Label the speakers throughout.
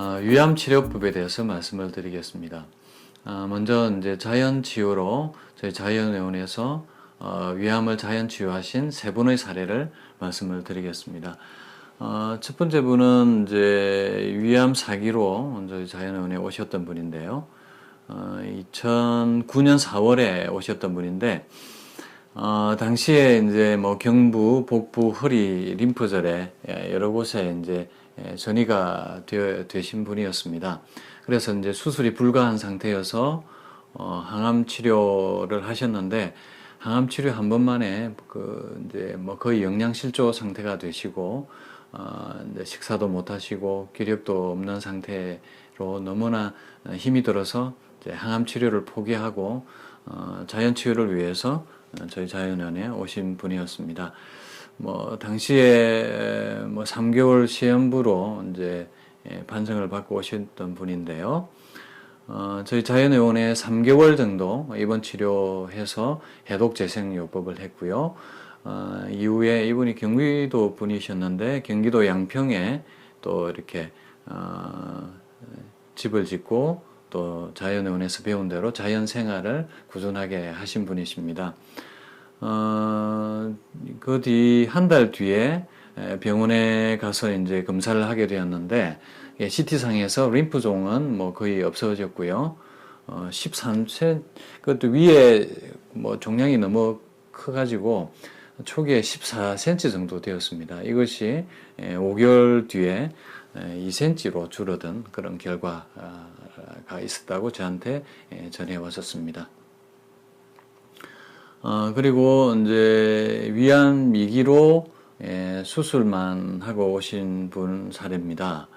Speaker 1: 어, 위암 치료법에 대해서 말씀을 드리겠습니다. 어, 먼저 이제 자연 치유로 저희 자연의원에서 어, 위암을 자연 치유하신 세 분의 사례를 말씀을 드리겠습니다. 어, 첫 번째 분은 이제 위암 사기로 저희 자연의원에 오셨던 분인데요. 어, 2009년 4월에 오셨던 분인데 어, 당시에 이제 뭐 경부, 복부, 허리, 림프절에 예, 여러 곳에 이제 예, 전이가 되어, 되신 분이었습니다. 그래서 이제 수술이 불가한 상태여서 어, 항암 치료를 하셨는데 항암 치료 한 번만에 그 이제 뭐 거의 영양실조 상태가 되시고 어, 이제 식사도 못 하시고 기력도 없는 상태로 너무나 힘이 들어서 이제 항암 치료를 포기하고 어, 자연 치유를 위해서 저희 자연원에 오신 분이었습니다. 뭐 당시에 뭐 3개월 시험부로 이제 예, 판정을 받고 오셨던 분인데요. 어, 저희 자연의원에 3개월 정도 입원 치료해서 해독 재생 요법을 했고요. 어, 이후에 이분이 경기도 분이셨는데 경기도 양평에 또 이렇게 어, 집을 짓고 또 자연의원에서 배운 대로 자연 생활을 꾸준하게 하신 분이십니다. 어, 그 뒤 한 달 뒤에 병원에 가서 이제 검사를 하게 되었는데 CT상에서 림프종은 뭐 거의 없어졌고요. 어, 13cm 그것도 위에 뭐 종양이 너무 커가지고 초기에 14cm 정도 되었습니다. 이것이 5개월 뒤에 2cm로 줄어든 그런 결과가 있었다고 저한테 전해 왔었습니다. 어, 그리고 이제 위암 미기로 예, 수술만 하고 오신 분 사례입니다.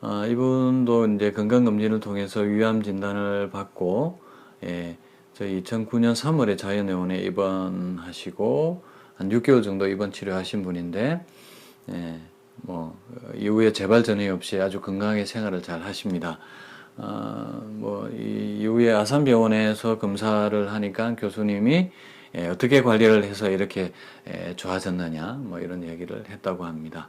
Speaker 1: 어, 이분도 이제 건강검진을 통해서 위암 진단을 받고, 예, 저희 2009년 3월에 자연의원에 입원하시고, 한 6개월 정도 입원 치료하신 분인데, 예, 뭐, 이후에 재발 전이 없이 아주 건강하게 생활을 잘 하십니다. 어, 뭐, 이 이후에 아산병원에서 검사를 하니까 교수님이 예, 어떻게 관리를 해서 이렇게 예, 좋아졌느냐 뭐 이런 얘기를 했다고 합니다.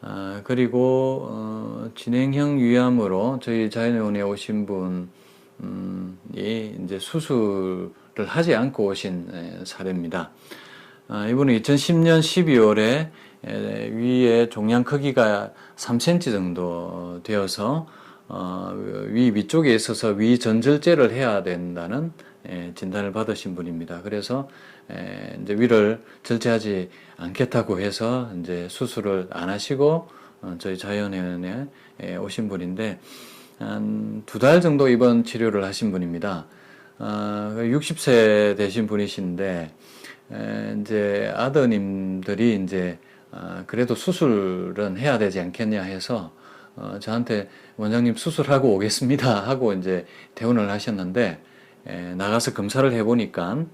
Speaker 1: 아, 그리고 어, 진행형 위암으로 저희 자연의원에 오신 분이 이제 수술을 하지 않고 오신 예, 사례입니다. 아, 이분은 2010년 12월에 에, 위에 종양 크기가 3cm 정도 되어서 어, 위 위쪽에 있어서 위 전절제를 해야 된다는 예, 진단을 받으신 분입니다. 그래서 예, 이제 위를 절제하지 않겠다고 해서 이제 수술을 안 하시고 어, 저희 자연의원에 예, 오신 분인데 한 두 달 정도 입원 치료를 하신 분입니다. 60세 아, 되신 분이신데 이제 아드님들이 이제 아, 그래도 수술은 해야 되지 않겠냐 해서 어, 저한테 원장님 수술하고 오겠습니다 하고 이제 퇴원을 하셨는데 에, 나가서 검사를 해보니까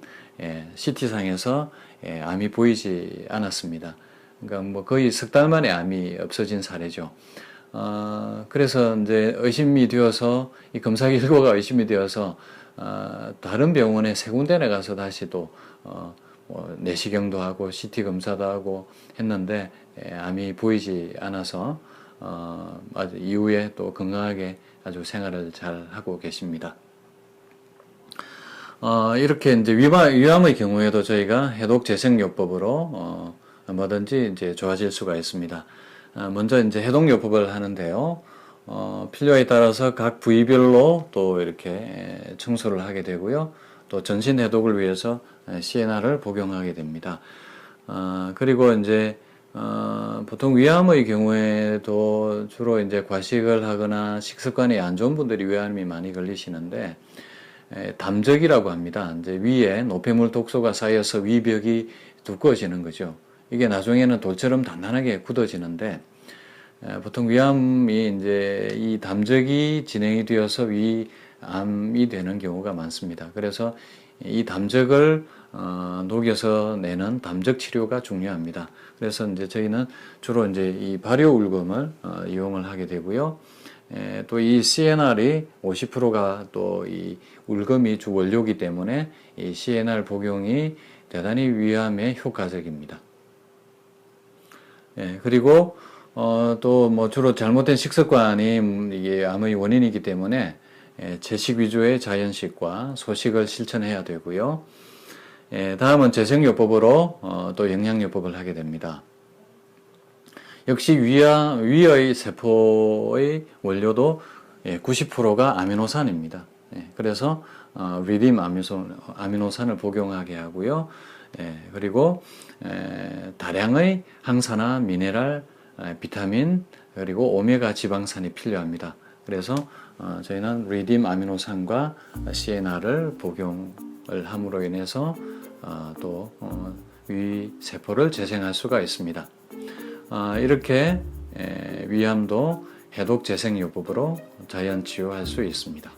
Speaker 1: 에, CT상에서 에, 암이 보이지 않았습니다. 그러니까 뭐 거의 석 달 만에 암이 없어진 사례죠. 어, 그래서 이제 의심이 되어서 이 검사 결과가 의심이 되어서 어, 다른 병원에 세 군데 나 가서 다시 또 어, 뭐 내시경도 하고 CT 검사도 하고 했는데 에, 암이 보이지 않아서 어, 이후에 또 건강하게 아주 생활을 잘 하고 계십니다. 어, 이렇게 이제 위암, 위암의 경우에도 저희가 해독 재생요법으로 어, 뭐든지 이제 좋아질 수가 있습니다. 어, 먼저 이제 해독요법을 하는데요. 어, 필요에 따라서 각 부위별로 또 이렇게 청소를 하게 되고요. 또 전신 해독을 위해서 CNR을 복용하게 됩니다. 어, 그리고 이제 어, 보통 위암의 경우에도 주로 이제 과식을 하거나 식습관이 안 좋은 분들이 위암이 많이 걸리시는데 담적이라고 합니다. 이제 위에 노폐물 독소가 쌓여서 위벽이 두꺼워지는 거죠. 이게 나중에는 돌처럼 단단하게 굳어지는데 보통 위암이 이제 이 담적이 진행이 되어서 위암이 되는 경우가 많습니다. 그래서 이 담적을 어, 녹여서 내는 담적 치료가 중요합니다. 그래서 이제 저희는 주로 이제 이 발효 울금을 어, 이용을 하게 되고요. 또 이 CNR이 50%가 또 이 울금이 주 원료이기 때문에 이 CNR 복용이 대단히 위암에 효과적입니다. 예, 그리고 어, 또 뭐 주로 잘못된 식습관이 음, 이게 암의 원인이기 때문에 예, 채식 위주의 자연식과 소식을 실천해야 되고요. 예, 다음은 재생요법으로 어, 또 영양요법을 하게 됩니다. 역시 위아, 위의 세포의 원료도 예, 90%가 아미노산입니다. 예, 그래서 어, 리딤 아미노, 아미노산을 복용하게 하고요. 예, 그리고 에, 다량의 항산화, 미네랄, 에, 비타민 그리고 오메가 지방산이 필요합니다. 그래서 어, 저희는 리딤 아미노산과 시에나를 복용을 함으로 인해서 어, 또 어, 위 세포를 재생할 수가 있습니다. 아, 이렇게 에, 위암도 해독 재생 요법으로 자연 치유할 수 있습니다.